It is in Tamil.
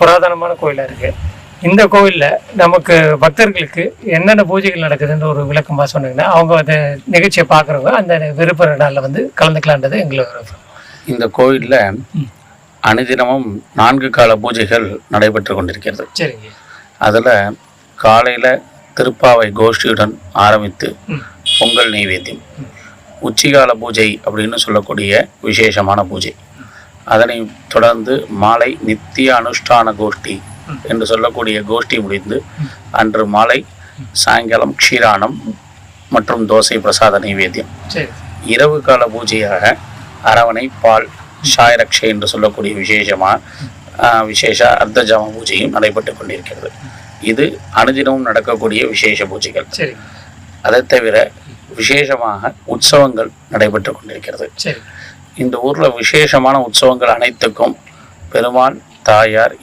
புராதனமான கோயிலா இருக்கு. இந்த கோயில்ல நமக்கு பக்தர்களுக்கு என்னென்ன பூஜைகள் நடக்குதுன்ற ஒரு விளக்கமா சொன்னீங்கன்னா அவங்க அந்த நிகழ்ச்சியை பார்க்குறவங்க அந்த விருப்ப நாளில் வந்து கலந்துக்கலான்றது எங்களுக்கு இந்த கோயிலில் அனுதினமும் நான்கு கால பூஜைகள் நடைபெற்று கொண்டிருக்கிறது. சரிங்க. அதில் காலையில் திருப்பாவை கோஷ்டியுடன் ஆரம்பித்து. பொங்கல் நைவேத்தியம் உச்சிகால பூஜை அப்படின்னு சொல்லக்கூடிய விசேஷமான பூஜை. அதனை தொடர்ந்து மாலை நித்திய அனுஷ்டான கோஷ்டி என்று சொல்லக்கூடிய கோஷ்டி முடிந்து அன்று மாலை சாயங்காலம் க்ஷீரானம் மற்றும் தோசை பிரசாத நைவேத்தியம். இரவு கால பூஜையாக அரவணை பால் ஷாயரக்ஷை என்று சொல்லக்கூடிய விசேஷமா ஆஹ், விசேஷ அர்த்தஜாம பூஜையும் நடைபெற்று கொண்டிருக்கிறது. இது அனுதினமும் நடக்கக்கூடிய விசேஷ பூஜைகள். அதை தவிர விசேஷமாக உற்சவங்கள் நடைபெற்று கொண்டிருக்கிறது. இந்த ஊர்ல விசேஷமான உற்சவங்கள் அனைத்துக்கும் பெருமாள் தாயார்